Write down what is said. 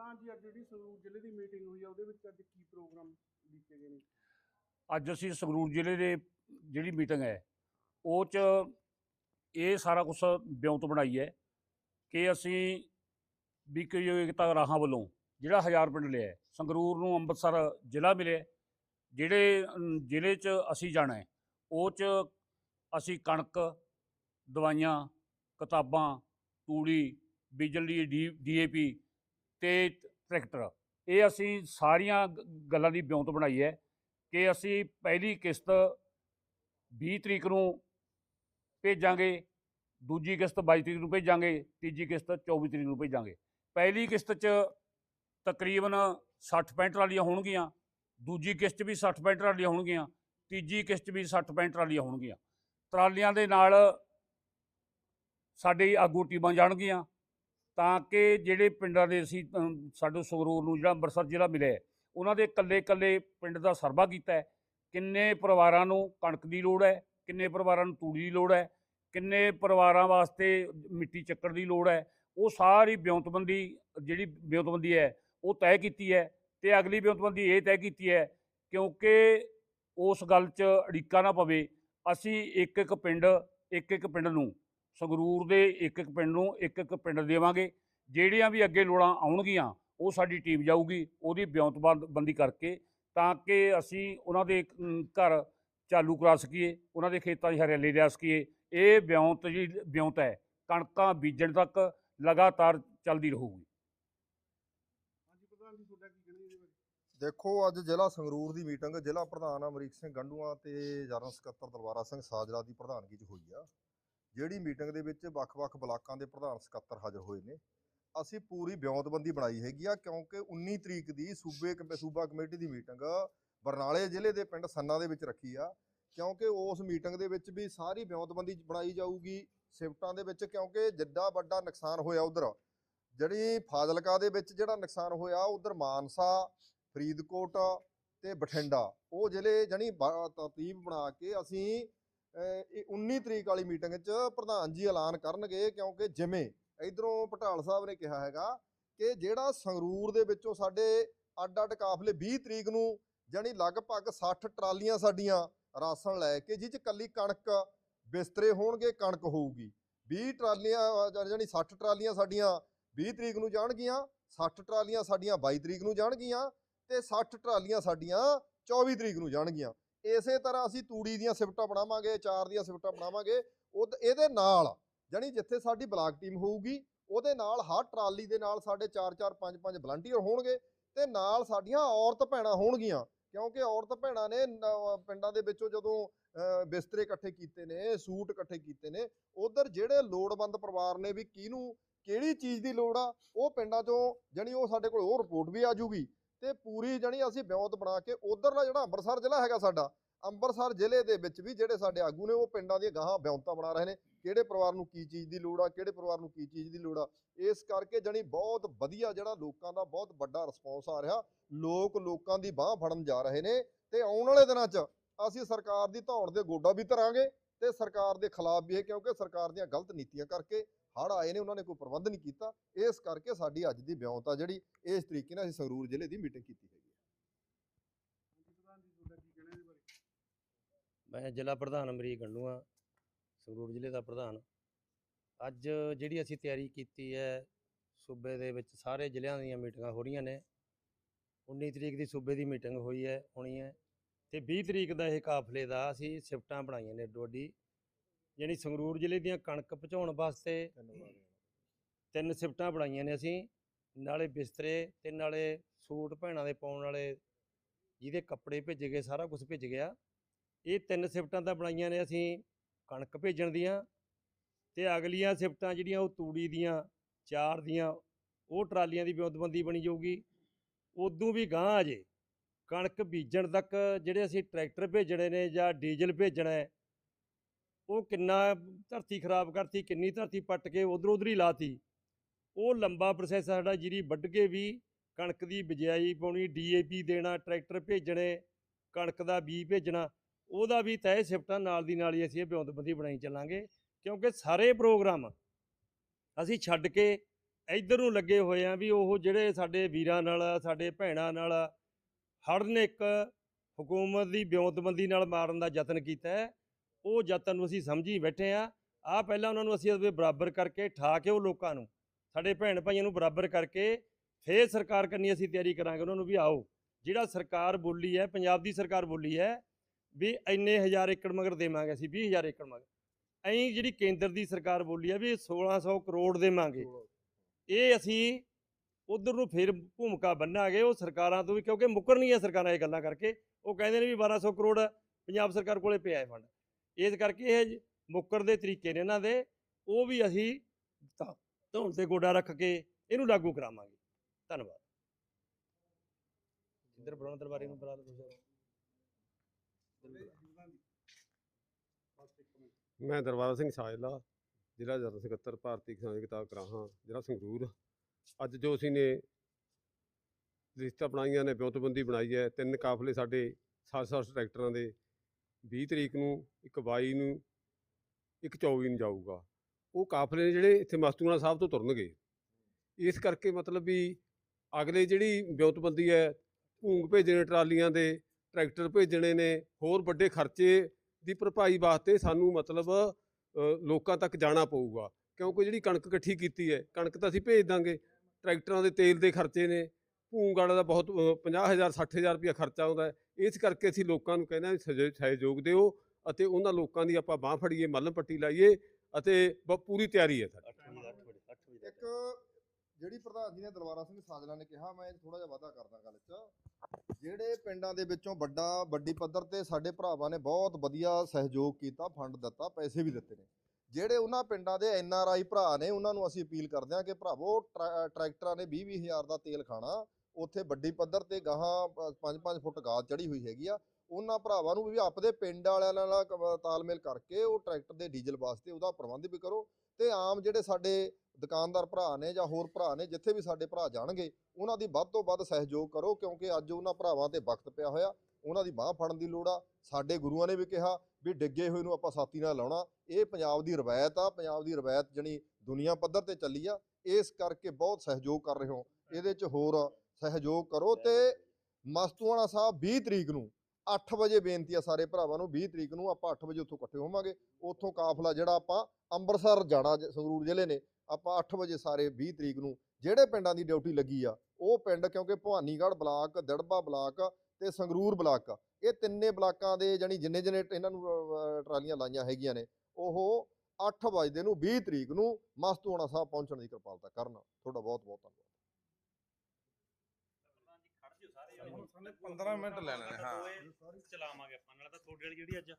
ਪ੍ਰਧਾਨ ਜੀ ਅੱਜ ਜਿਹੜੀ ਸੰਗਰੂਰ ਜ਼ਿਲ੍ਹੇ ਦੀ ਮੀਟਿੰਗ ਹੋਈ ਆ, ਉਹਦੇ ਵਿੱਚ ਅੱਜ ਕੀ ਪ੍ਰੋਗਰਾਮ ਲਿਖੇ ਗਏ ਨੇ? ਅੱਜ ਅਸੀਂ ਸੰਗਰੂਰ ਜ਼ਿਲ੍ਹੇ ਦੇ ਜਿਹੜੀ ਮੀਟਿੰਗ ਹੈ, ਉਹ ਚ ਇਹ ਸਾਰਾ ਕੁਝ ਬਿਉਂਤ ਬਣਾਈ ਹੈ ਕਿ ਅਸੀਂ ਵੀ ਕਿ ਏਕਤਾ ਰਾਹਾਂ ਵੱਲੋਂ ਜਿਹੜਾ ਹਜ਼ਾਰ ਪਿੰਡ ਲਿਆ ਸੰਗਰੂਰ ਨੂੰ ਅੰਮ੍ਰਿਤਸਰ ਜ਼ਿਲ੍ਹਾ ਮਿਲਿਆ ਜਿਹੜੇ ਜ਼ਿਲ੍ਹੇ 'ਚ ਅਸੀਂ ਜਾਣਾ ਹੈ, ਉਹ 'ਚ ਅਸੀਂ ਕਣਕ, ਦਵਾਈਆਂ, ਕਿਤਾਬਾਂ, ਤੂੜੀ, ਬਿਜਲੀ ਡੀ ਡੀਏਪੀ ਤੇ ਟਰੈਕਟਰ। ਇਹ ਅਸੀਂ ਸਾਰੀਆਂ ਗ- ਗੱਲਾਂ ਦੀ ਬਿਉਂਤ ਬਣਾਈ ਹੈ ਕਿ ਅਸੀਂ ਪਹਿਲੀ ਕਿਸ਼ਤ 20 ਤਰੀਕ ਨੂੰ ਭੇਜਾਂਗੇ, ਦੂਜੀ ਕਿਸ਼ਤ 22 ਤਰੀਕ ਨੂੰ ਭੇਜਾਂਗੇ, ਤੀਜੀ ਕਿਸ਼ਤ 24 ਤਰੀਕ ਨੂੰ ਭੇਜਾਂਗੇ। ਪਹਿਲੀ ਕਿਸ਼ਤ 'ਚ ਤਕਰੀਬਨ 60 65 ਟਰਾਲੀਆਂ ਹੋਣਗੀਆਂ, ਦੂਜੀ ਕਿਸ਼ਤ ਵੀ 60 65 ਟਰਾਲੀਆਂ ਹੋਣਗੀਆਂ, ਤੀਜੀ ਕਿਸ਼ਤ ਵੀ 60 65 ਟਰਾਲੀਆਂ ਹੋਣਗੀਆਂ। ਟਰਾਲੀਆਂ ਦੇ ਨਾਲ ਸਾਡੇ ਆਗੂ ਟੀਮਾਂ ਜਾਣਗੀਆਂ ਤਾਂ ਕਿ ਜਿਹੜੇ ਪਿੰਡਾਂ ਦੇ ਅਸੀਂ ਸਾਡੇ ਸੰਗਰੂਰ ਨੂੰ ਜਿਹੜਾ ਅੰਮ੍ਰਿਤਸਰ ਜ਼ਿਲ੍ਹਾ ਮਿਲਿਆ ਉਹਨਾਂ ਦੇ ਇਕੱਲੇ-ਇਕੱਲੇ ਪਿੰਡ ਦਾ ਸਰਵਾ ਕੀਤਾ ਹੈ। ਕਿੰਨੇ ਪਰਿਵਾਰਾਂ ਨੂੰ ਕਣਕ ਦੀ ਲੋੜ ਹੈ, ਕਿੰਨੇ ਪਰਿਵਾਰਾਂ ਨੂੰ ਤੂੜੀ ਦੀ ਲੋੜ ਹੈ, ਕਿੰਨੇ ਪਰਿਵਾਰਾਂ ਵਾਸਤੇ ਮਿੱਟੀ ਚੱਕਣ ਦੀ ਲੋੜ ਹੈ, ਉਹ ਸਾਰੀ ਬਿਉਂਤਬੰਦੀ, ਜਿਹੜੀ ਬਿਉਂਤਬੰਦੀ ਹੈ, ਉਹ ਤੈਅ ਕੀਤੀ ਹੈ ਤੇ ਅਗਲੀ ਬਿਉਂਤਬੰਦੀ ਇਹ ਤੈਅ ਕੀਤੀ ਹੈ ਕਿਉਂਕਿ ਉਸ ਗੱਲ 'ਚ ਅੜਿੱਕਾ ਨਾ ਪਵੇ। ਅਸੀਂ ਇੱਕ ਇੱਕ ਪਿੰਡ ਇੱਕ ਇੱਕ ਪਿੰਡ ਨੂੰ ਸੰਗਰੂਰ ਦੇ ਇੱਕ ਇੱਕ ਪਿੰਡ ਨੂੰ ਇੱਕ ਇੱਕ ਪਿੰਡ ਦੇਵਾਂਗੇ। ਜਿਹੜੀਆਂ ਵੀ ਅੱਗੇ ਲੋੜਾਂ ਆਉਣਗੀਆਂ ਉਹ ਸਾਡੀ ਟੀਮ ਜਾਊਗੀ ਉਹਦੀ ਬਿਉਂਤਬੰਦੀ ਕਰਕੇ ਤਾਂ ਕਿ ਅਸੀਂ ਉਹਨਾਂ ਦੇ ਘਰ ਚਾਲੂ ਕਰਾ ਸਕੀਏ ਉਹਨਾਂ ਦੇ ਖੇਤਾਂ 'ਚ ਹਰਿਆਲੀ ਲਿਆ ਸਕੀਏ। ਇਹ ਬਿਉਂਤ ਜੀ ਬਿਉਂਤ ਹੈ ਕਣਕਾਂ ਬੀਜਣ ਤੱਕ ਲਗਾਤਾਰ ਚੱਲਦੀ ਰਹੂਗੀ। ਦੇਖੋ ਅੱਜ ਜ਼ਿਲ੍ਹਾ ਸੰਗਰੂਰ ਦੀ ਮੀਟਿੰਗ ਜ਼ਿਲ੍ਹਾ ਪ੍ਰਧਾਨ ਅਮਰੀਕ ਸਿੰਘ ਗੰਡੂਆਂ ਤੇ ਜਨਰਲ ਸਕੱਤਰ ਦਲਵਾਰਾ ਸਿੰਘ ਸਾਜਰਾ ਦੀ ਪ੍ਰਧਾਨਗੀ 'ਚ ਹੋਈ ਆ। ਜਿਹੜੀ ਮੀਟਿੰਗ ਦੇ ਵਿੱਚ ਵੱਖ-ਵੱਖ ਬਲਾਕਾਂ ਦੇ ਪ੍ਰਧਾਨ ਸਕੱਤਰ ਹਾਜ਼ਰ ਹੋਏ ਨੇ, ਅਸੀਂ ਪੂਰੀ ਬਿਉਂਤਬੰਦੀ ਬਣਾਈ ਹੈਗੀ ਆ, ਕਿਉਂਕਿ 19 ਤਰੀਕ ਦੀ ਸੂਬੇ ਕਮੇ- ਸੂਬਾ ਕਮੇਟੀ ਦੀ ਮੀਟਿੰਗ ਬਰਨਾਲੇ ਜ਼ਿਲ੍ਹੇ ਦੇ ਪਿੰਡ ਸੰਨਾ ਦੇ ਵਿੱਚ ਰੱਖੀ ਆ, ਕਿਉਂਕਿ ਉਸ ਮੀਟਿੰਗ ਦੇ ਵਿੱਚ ਵੀ ਸਾਰੀ ਬਿਉਂਤਬੰਦੀ ਬਣਾਈ ਜਾਊਗੀ ਸਿਫਟਾਂ ਦੇ ਵਿੱਚ, ਕਿਉਂਕਿ ਜਿੱਡਾ ਵੱਡਾ ਨੁਕਸਾਨ ਹੋਇਆ ਉਧਰ, ਜਿਹੜੀ ਫਾਜ਼ਿਲਕਾ ਦੇ ਵਿੱਚ ਜਿਹੜਾ ਨੁਕਸਾਨ ਹੋਇਆ ਉਧਰ ਮਾਨਸਾ, ਫਰੀਦਕੋਟ ਤੇ ਬਠਿੰਡਾ, ਉਹ ਜ਼ਿਲ੍ਹੇ ਜਣੀ ਤਰਤੀਬ ਬਣਾ ਕੇ ਅਸੀਂ ਇਹ 19 ਤਰੀਕ ਵਾਲੀ ਮੀਟਿੰਗ 'ਚ ਪ੍ਰਧਾਨ ਜੀ ਐਲਾਨ ਕਰਨਗੇ, ਕਿਉਂਕਿ ਜਿਵੇਂ ਇਧਰੋਂ ਪਟਾਲ ਸਾਹਿਬ ਨੇ ਕਿਹਾ ਹੈਗਾ ਕਿ ਜਿਹੜਾ ਸੰਗਰੂਰ ਦੇ ਵਿੱਚੋਂ ਸਾਡੇ ਅੱਡ-ਅੱਡ ਕਾਫਲੇ 20 ਤਰੀਕ ਨੂੰ ਜਣੀ ਲਗਭਗ 60 ਟਰਾਲੀਆਂ ਸਾਡੀਆਂ ਰਾਸ਼ਨ ਲੈ ਕੇ, ਜਿਹ 'ਚ ਕੱਲੀ ਕਣਕ ਬਿਸਤਰੇ ਹੋਣਗੇ, ਕਣਕ ਹੋਊਗੀ। 20 ਟਰਾਲੀਆਂ ਜਣੀ 60 ਟਰਾਲੀਆਂ ਸਾਡੀਆਂ 20 ਤਰੀਕ ਨੂੰ ਜਾਣਗੀਆਂ 60 ਟਰਾਲੀਆਂ ਸਾਡੀਆਂ 22 ਤਰੀਕ ਨੂੰ ਜਾਣਗੀਆਂ ਤੇ 60 ਟਰਾਲੀਆਂ ਸਾਡੀਆਂ 24 ਤਰੀਕ ਨੂੰ ਜਾਣਗੀਆਂ। ਇਸੇ ਤਰ੍ਹਾਂ ਅਸੀਂ ਤੂੜੀ ਦੀਆਂ ਸਿਫਟਾਂ ਬਣਾਵਾਂਗੇ ਚਾਰ ਦੀਆਂ ਸਿਫਟਾਂ ਬਣਾਵਾਂਗੇ ਉਹ ਇਹਦੇ ਨਾਲ, ਜਾਣੀ ਜਿੱਥੇ ਸਾਡੀ ਬਲਾਕ ਟੀਮ ਹੋਊਗੀ, ਉਹਦੇ ਨਾਲ ਹਰ ਟਰਾਲੀ ਦੇ ਨਾਲ ਸਾਡੇ 4-4 5-5 ਵਲੰਟੀਅਰ ਹੋਣਗੇ ਤੇ ਨਾਲ ਸਾਡੀਆਂ ਔਰਤ ਭੈਣਾਂ ਹੋਣਗੀਆਂ, ਕਿਉਂਕਿ ਔਰਤ ਭੈਣਾਂ ਨੇ ਪਿੰਡਾਂ ਦੇ ਵਿੱਚੋਂ ਜਦੋਂ ਬਿਸਤਰੇ ਇਕੱਠੇ ਕੀਤੇ ਨੇ, ਸੂਟ ਇਕੱਠੇ ਕੀਤੇ ਨੇ, ਉਧਰ ਜਿਹੜੇ ਲੋੜਵੰਦ ਪਰਿਵਾਰ ਨੇ ਵੀ ਕਿਹਨੂੰ, ਕਿਹੜੀ ਚੀਜ਼ ਦੀ ਲੋੜ ਆ, ਉਹ ਪਿੰਡਾਂ ਚੋਂ, ਜਾਣੀ ਉਹ ਸਾਡੇ ਕੋਲ ਉਹ ਰਿਪੋਰਟ ਵੀ ਆ ਜੂਗੀ ਤੇ ਪੂਰੀ ਜਾਣੀ ਅਸੀਂ ਬਿਉਂਤ ਬਣਾ ਕੇ ਉਧਰਲਾ ਜਿਹੜਾ ਅੰਮ੍ਰਿਤਸਰ ਜ਼ਿਲ੍ਹਾ ਹੈਗਾ ਸਾਡਾ ਅੰਮ੍ਰਿਤਸਰ ਜ਼ਿਲ੍ਹੇ ਦੇ ਵਿੱਚ ਵੀ ਜਿਹੜੇ ਸਾਡੇ ਆਗੂ ਨੇ ਉਹ ਪਿੰਡਾਂ ਦੀਆਂ ਗਾਹਾਂ ਬਿਉਂਤਾਂ ਬਣਾ ਰਹੇ ਨੇ, ਕਿਹੜੇ ਪਰਿਵਾਰ ਨੂੰ ਕੀ ਚੀਜ਼ ਦੀ ਲੋੜ ਆ, ਕਿਹੜੇ ਪਰਿਵਾਰ ਨੂੰ ਕੀ ਚੀਜ਼ ਦੀ ਲੋੜ ਆ, ਇਸ ਕਰਕੇ ਜਾਣੀ ਬਹੁਤ ਵਧੀਆ ਜਿਹੜਾ ਲੋਕਾਂ ਦਾ ਬਹੁਤ ਵੱਡਾ ਰਿਸਪੌਂਸ ਆ ਰਿਹਾ, ਲੋਕ ਲੋਕਾਂ ਦੀ ਬਾਹ ਫੜਨ ਜਾ ਰਹੇ ਨੇ ਤੇ ਆਉਣ ਵਾਲੇ ਦਿਨਾਂ 'ਚ ਅਸੀਂ ਸਰਕਾਰ ਦੀ ਧੌਣ ਦੇ ਗੋਡਾ ਵੀ ਧਰਾਂਗੇ ਤੇ ਸਰਕਾਰ ਦੇ ਖਿਲਾਫ ਵੀ ਹੈ ਕਿਉਂਕਿ ਸਰਕਾਰ ਦੀਆਂ ਗਲਤ ਨੀਤੀਆਂ ਕਰਕੇ ਹੜ੍ਹ ਆਏ ਨੇ ਉਹਨਾਂ ਨੇ ਕੋਈ ਪ੍ਰਬੰਧ ਨਹੀਂ ਕੀਤਾ। ਇਸ ਕਰਕੇ ਸਾਡੀ ਅੱਜ ਦੀ ਬਿਉਂਤ ਆ ਜਿਹੜੀ ਇਸ ਤਰੀਕੇ ਨਾਲ ਅਸੀਂ ਸੰਗਰੂਰ ਜ਼ਿਲ੍ਹੇ ਦੀ ਮੀਟਿੰਗ ਕੀਤੀ ਹੈਗੀ ਮੈਂ ਜ਼ਿਲ੍ਹਾ ਪ੍ਰਧਾਨ ਅਮਰੀਕ ਗੰਡੂਆ ਸੰਗਰੂਰ ਜ਼ਿਲ੍ਹੇ ਦਾ ਪ੍ਰਧਾਨ। ਅੱਜ ਜਿਹੜੀ ਅਸੀਂ ਤਿਆਰੀ ਕੀਤੀ ਹੈ ਸੂਬੇ ਦੇ ਵਿੱਚ ਸਾਰੇ ਜ਼ਿਲ੍ਹਿਆਂ ਦੀਆਂ ਮੀਟਿੰਗਾਂ ਹੋ ਰਹੀਆਂ ਨੇ। 19 ਤਰੀਕ ਦੀ ਸੂਬੇ ਦੀ ਮੀਟਿੰਗ ਹੋਈ ਹੈ ਹੋਣੀ ਹੈ। ਤੇ 20 ਤਰੀਕ ਦਾ ਇਹ ਕਾਫਲੇ ਦਾ ਅਸੀਂ ਸਿਫਟਾਂ ਬਣਾਈਆਂ ਨੇ ਡੋਡੀ ਯਾਨੀ ਸੰਗਰੂਰ ਜ਼ਿਲ੍ਹੇ ਦੀਆਂ ਕਣਕ ਪਹੁੰਚਾਉਣ ਵਾਸਤੇ ਤਿੰਨ ਸਿਫਟਾਂ ਬਣਾਈਆਂ ਨੇ ਅਸੀਂ ਨਾਲੇ ਬਿਸਤਰੇ ਤੇ ਨਾਲੇ ਸੂਟ ਭੈਣਾਂ ਦੇ ਪਾਉਣ ਵਾਲੇ ਜਿਹਦੇ ਕੱਪੜੇ ਭੇਜੇ ਗਏ ਸਾਰਾ ਕੁਝ ਭੇਜ ਗਿਆ। ਇਹ ਤਿੰਨ ਸਿਫਟਾਂ ਤਾਂ ਬਣਾਈਆਂ ਨੇ ਅਸੀਂ ਕਣਕ ਭੇਜਣ ਦੀਆਂ ਤੇ ਅਗਲੀਆਂ ਸਿਫਟਾਂ ਜਿਹੜੀਆਂ ਉਹ ਤੂੜੀ ਦੀਆਂ ਚਾਰ ਦੀਆਂ ਉਹ ਟਰਾਲੀਆਂ ਦੀ ਵਿਉਂਤਬੰਦੀ ਬਣੀ ਜਾਊਗੀ। ਉਦੋਂ ਵੀ ਗਾਂ ਅਜੇ ਕਣਕ ਬੀਜਣ ਤੱਕ ਜਿਹੜੇ ਅਸੀਂ ਟਰੈਕਟਰ ਭੇਜਣੇ ਨੇ ਜਾਂ ਡੀਜ਼ਲ ਭੇਜਣਾ ਹੈ ਉਹ ਕਿੰਨਾ ਧਰਤੀ ਖਰਾਬ ਕਰਤੀ, ਕਿੰਨੀ ਧਰਤੀ ਪੱਟ ਕੇ ਉਧਰ ਉਧਰ ਹੀ ਲਾਤੀ। ਉਹ ਲੰਬਾ ਪ੍ਰੋਸੈਸ ਸਾਡਾ ਜਿਹੜੀ ਵੱਢ ਕੇ ਵੀ ਕਣਕ ਦੀ ਬਿਜਾਈ ਪਾਉਣੀ ਡੀਏਪੀ ਦੇਣਾ, ਟਰੈਕਟਰ ਭੇਜਣੇ, ਕਣਕ ਦਾ ਬੀਜ ਭੇਜਣਾ, ਉਹਦਾ ਵੀ ਤੈਅ ਸਿਫਟਾਂ ਨਾਲ ਦੀ ਨਾਲ ਹੀ ਅਸੀਂ ਇਹ ਬਿਉਂਤਬੰਦੀ ਬਣਾਈ ਚੱਲਾਂਗੇ, ਕਿਉਂਕਿ ਸਾਰੇ ਪ੍ਰੋਗਰਾਮ ਅਸੀਂ ਛੱਡ ਕੇ ਇੱਧਰ ਨੂੰ ਲੱਗੇ ਹੋਏ ਆ ਵੀ ਉਹ ਜਿਹੜੇ ਸਾਡੇ ਵੀਰਾਂ ਨਾਲ ਸਾਡੇ ਭੈਣਾਂ ਨਾਲ ਹੜ੍ਹ ਨੇ ਇੱਕ ਹਕੂਮਤ ਦੀ ਵਿਉਂਤਬੰਦੀ ਨਾਲ ਮਾਰਨ ਦਾ ਯਤਨ ਕੀਤਾ ਉਹ ਯਤਨ ਨੂੰ ਅਸੀਂ ਸਮਝੀ ਬੈਠੇ ਆ ਆ ਪਹਿਲਾਂ ਉਹਨਾਂ ਨੂੰ ਅਸੀਂ ਬਰਾਬਰ ਕਰਕੇ ਠਾ ਕੇ ਉਹ ਲੋਕਾਂ ਨੂੰ ਸਾਡੇ ਭੈਣ ਭਾਈਆਂ ਨੂੰ ਬਰਾਬਰ ਕਰਕੇ ਫੇਰ ਸਰਕਾਰ ਕਰਨੀ ਅਸੀਂ ਤਿਆਰੀ ਕਰਾਂਗੇ ਉਹਨਾਂ ਨੂੰ ਵੀ ਆਓ। ਜਿਹੜਾ ਸਰਕਾਰ ਬੋਲੀ ਹੈ ਪੰਜਾਬ ਦੀ ਸਰਕਾਰ ਬੋਲੀ ਹੈ ਵੀ ਇੰਨੇ ਹਜ਼ਾਰ ਏਕੜ ਮਗਰ ਦੇਵਾਂਗੇ ਅਸੀਂ 20000 ਏਕੜ ਮਗਰ। ਐਂ ਜਿਹੜੀ ਕੇਂਦਰ ਦੀ ਸਰਕਾਰ ਬੋਲੀ ਹੈ ਵੀ 1600 ਕਰੋੜ ਦੇਵਾਂਗੇ ਇਹ ਅਸੀਂ ਉਧਰ ਨੂੰ ਫਿਰ ਭੂਮਿਕਾ ਬੰਨਾਂਗੇ ਉਹ ਸਰਕਾਰਾਂ ਤੋਂ ਵੀ ਕਿਉਂਕਿ ਮੁੱਕਰਨੀਆਂ ਸਰਕਾਰਾਂ ਇਹ ਗੱਲਾਂ ਕਰਕੇ ਉਹ ਕਹਿੰਦੇ ਨੇ ਵੀ 1200 ਕਰੋੜ ਪੰਜਾਬ ਸਰਕਾਰ ਕੋਲੇ ਪਿਆ ਹੈ ਫੰਡ ਇਸ ਕਰਕੇ ਇਹ ਮੁੱਕਰ ਦੇ ਤਰੀਕੇ ਨੇ ਇਹਨਾਂ ਦੇ ਉਹ ਵੀ ਅਸੀਂ ਧੌਣ ਤੇ ਗੋਡਾ ਰੱਖ ਕੇ ਇਹਨੂੰ ਲਾਗੂ ਕਰਾਵਾਂਗੇ। ਧੰਨਵਾਦ। ਜਿੰਦਰ ਬ੍ਰਹਮ ਦਰਬਾਰੀ ਨੂੰ ਬੁਲਾ ਲਓ ਮੈਂ ਦਰਬਾਰਾ ਸਿੰਘ ਸਾਜਲਾ ਜ਼ਿਲ੍ਹਾ ਜਨਰਲ ਸਕੱਤਰ ਭਾਰਤੀ ਕਿਸਾਨ ਏਕਤਾ ਕਰਾਹਾਂ ਜ਼ਿਲ੍ਹਾ ਸੰਗਰੂਰ। ਅੱਜ ਜੋ ਅਸੀਂ ਨੇ ਲਿਸਟਾਂ ਬਣਾਈਆਂ ਨੇ ਬਿਉਂਤਬੰਦੀ ਬਣਾਈ ਹੈ ਤਿੰਨ ਕਾਫਲੇ ਸਾਡੇ 60-60 ਟਰੈਕਟਰਾਂ ਦੇ 20 ਤਰੀਕ ਨੂੰ, ਇੱਕ 22 ਨੂੰ, ਇੱਕ 24 ਨੂੰ ਜਾਊਗਾ। ਉਹ ਕਾਫਲੇ ਨੇ ਜਿਹੜੇ ਇੱਥੇ ਮਸਤੂਆਣਾ ਸਾਹਿਬ ਤੋਂ ਤੁਰਨਗੇ। ਇਸ ਕਰਕੇ ਮਤਲਬ ਵੀ ਅਗਲੇ ਜਿਹੜੀ ਵਿਉਤਬੰਦੀ ਹੈ, ਭੂੰਗ ਭੇਜਣੇ ਟਰਾਲੀਆਂ ਦੇ, ਟਰੈਕਟਰ ਭੇਜਣੇ ਨੇ, ਹੋਰ ਵੱਡੇ ਖਰਚੇ ਦੀ ਭਰਪਾਈ ਵਾਸਤੇ ਸਾਨੂੰ ਮਤਲਬ ਲੋਕਾਂ ਤੱਕ ਜਾਣਾ ਪਊਗਾ। ਕਿਉਂਕਿ ਜਿਹੜੀ ਕਣਕ ਇਕੱਠੀ ਕੀਤੀ ਹੈ, ਕਣਕ ਤਾਂ ਅਸੀਂ ਭੇਜ ਦਾਂਗੇ। ਟਰੈਕਟਰਾਂ ਦੇ ਤੇਲ ਦੇ ਖਰਚੇ ਨੇ, ਭੂੰਗ ਵਾਲੇ ਦਾ ਬਹੁਤ 50000 60000 ਰੁਪਇਆ ਖਰਚਾ ਆਉਂਦਾ ਇਸ ਕਰਕੇ ਅਸੀਂ ਲੋਕਾਂ ਨੂੰ ਕਹਿੰਦੇ ਹਾਂ ਸਹਿਯੋਗ ਦਿਓ ਅਤੇ ਉਹਨਾਂ ਲੋਕਾਂ ਦੀ ਆਪਾਂ ਬਾਹ ਫੜੀਏ ਮੱਲਮ ਪੱਟੀ ਲਾਈਏ ਅਤੇ ਪੂਰੀ ਤਿਆਰੀ ਹੈ ਸਾਡੀ। ਇੱਕ ਜਿਹੜੀ ਪ੍ਰਧਾਨ ਜੀ ਨੇ ਦਲਵਾਰਾ ਸਿੰਘ ਸਾਜਲਾ ਨੇ ਕਿਹਾ ਮੈਂ ਥੋੜਾ ਜਿਹਾ ਵਾਅਦਾ ਕਰਦਾ ਗੱਲ 'ਚ। ਜਿਹੜੇ ਪਿੰਡਾਂ ਦੇ ਵਿੱਚੋਂ ਵੱਡਾ ਵੱਡੀ ਪੱਧਰ ਤੇ ਸਾਡੇ ਭਰਾਵਾਂ ਨੇ ਬਹੁਤ ਵਧੀਆ ਸਹਿਯੋਗ ਕੀਤਾ ਫੰਡ ਦਿੱਤਾ ਪੈਸੇ ਵੀ ਦਿੱਤੇ ਨੇ। ਜਿਹੜੇ ਉਹਨਾਂ ਪਿੰਡਾਂ ਦੇ ਐਨ ਆਰ ਆਈ ਭਰਾ ਨੇ ਉਹਨਾਂ ਨੂੰ ਅਸੀਂ ਅਪੀਲ ਕਰਦੇ ਹਾਂ ਕਿ ਭਰਾਵੋ ਟਰੈ- ਟਰੈਕਟਰਾਂ ਨੇ 20 ਹਜ਼ਾਰ ਦਾ ਤੇਲ ਖਾਣਾ। ਉੱਥੇ ਵੱਡੀ ਪੱਧਰ ਤੇ ਗਾਹਾਂ 5-5 ਫੁੱਟ ਗਾਦ ਚੜੀ ਹੋਈ ਹੈਗੀ ਆ। ਉਹਨਾਂ ਭਰਾਵਾਂ ਨੂੰ ਵੀ ਆਪਦੇ ਪਿੰਡ ਵਾਲਿਆਂ ਨਾਲ ਕ- ਤਾਲਮੇਲ ਕਰਕੇ ਉਹ ਟਰੈਕਟਰ ਦੇ ਡੀਜ਼ਲ ਵਾਸਤੇ ਉਹਦਾ ਪ੍ਰਬੰਧ ਵੀ ਕਰੋ ਤੇ ਆਮ ਜਿਹੜੇ ਸਾਡੇ ਦੁਕਾਨਦਾਰ ਭਰਾ ਨੇ ਜਾਂ ਹੋਰ ਭਰਾ ਨੇ, ਜਿੱਥੇ ਵੀ ਸਾਡੇ ਭਰਾ ਜਾਣਗੇ, ਉਹਨਾਂ ਦੀ ਵੱਧ ਤੋਂ ਵੱਧ ਸਹਿਯੋਗ ਕਰੋ ਕਿਉਂਕਿ ਅੱਜ ਉਹਨਾਂ ਭਰਾਵਾਂ ਤੇ ਵਕਤ ਪਿਆ ਹੋਇਆ, ਉਹਨਾਂ ਦੀ ਬਾਹ ਫੜਨ ਦੀ ਲੋੜ ਆ। ਸਾਡੇ ਗੁਰੂਆਂ ਨੇ ਵੀ ਕਿਹਾ ਵੀ ਡਿੱਗੇ ਹੋਏ ਨੂੰ ਆਪਾਂ ਸਾਥੀ ਨਾਲ ਲਾਉਣਾ। ਇਹ ਪੰਜਾਬ ਦੀ ਰਵਾਇਤ ਆ, ਪੰਜਾਬ ਦੀ ਰਵਾਇਤ ਜਣੀ ਦੁਨੀਆ ਪੱਧਰ ਤੇ ਚੱਲੀ ਆ। ਇਸ ਕਰਕੇ ਬਹੁਤ ਸਹਿਯੋਗ ਕਰ ਰਹੇ ਹੋ। ਇਹਦੇ 'ਚ ਹੋਰ ਸਹਿਯੋਗ ਕਰੋ ਤੇ ਮਸਤੂਆਣਾ ਸਾਹਿਬ 20 ਤਰੀਕ ਨੂੰ 8 ਵਜੇ ਬੇਨਤੀ ਆ ਸਾਰੇ ਭਰਾਵਾਂ ਨੂੰ 20 ਤਰੀਕ ਨੂੰ ਆਪਾਂ 8 ਵਜੇ ਉੱਥੋਂ ਇਕੱਠੇ ਹੋਵਾਂਗੇ। ਉੱਥੋਂ ਕਾਫਲਾ ਜਿਹੜਾ ਆਪਾਂ ਅੰਮ੍ਰਿਤਸਰ ਜਾਣਾ ਸੰਗਰੂਰ ਜ਼ਿਲ੍ਹੇ ਨੇ ਆਪਾਂ 8 ਵਜੇ ਸਾਰੇ 20 ਤਰੀਕ ਨੂੰ ਜਿਹੜੇ ਪਿੰਡਾਂ ਦੀ ਡਿਊਟੀ ਲੱਗੀ ਆ ਉਹ ਪਿੰਡ ਕਿਉਂਕਿ ਭਵਾਨੀਗੜ੍ਹ ਬਲਾਕ ਦੜਬਾ ਬਲਾਕ ਤੇ ਸੰਗਰੂਰ ਬਲਾਕ ਇਹ ਤਿੰਨੇ ਬਲਾਕਾਂ ਦੇ ਜਾਨੀ ਜਿੰਨੇ ਜਿੰਨੇ ਇਹਨਾਂ ਨੂੰ ਟਰਾਲੀਆਂ ਲਾਈਆਂ ਹੈਗੀਆਂ ਨੇ ਉਹ 8 ਵਜੇ ਨੂੰ 20 ਤਰੀਕ ਨੂੰ ਮਸਤੂਆਣਾ ਸਾਹਿਬ ਪਹੁੰਚਣ ਦੀ ਕਿਰਪਾਲਤਾ ਕਰਨ। ਤੁਹਾਡਾ ਬਹੁਤ ਬਹੁਤ ਧੰਨਵਾਦ। ਸਾਨੂੰ 15 ਮਿੰਟ ਲੈਣੇ ਨੇ ਹਾਂ ਚਲਾਵਾਂਗੇ ਆਪਾਂ ਨਾਲ ਤਾਂ ਤੁਹਾਡੇ ਵਾਲੀ ਜਿਹੜੀ ਅੱਜ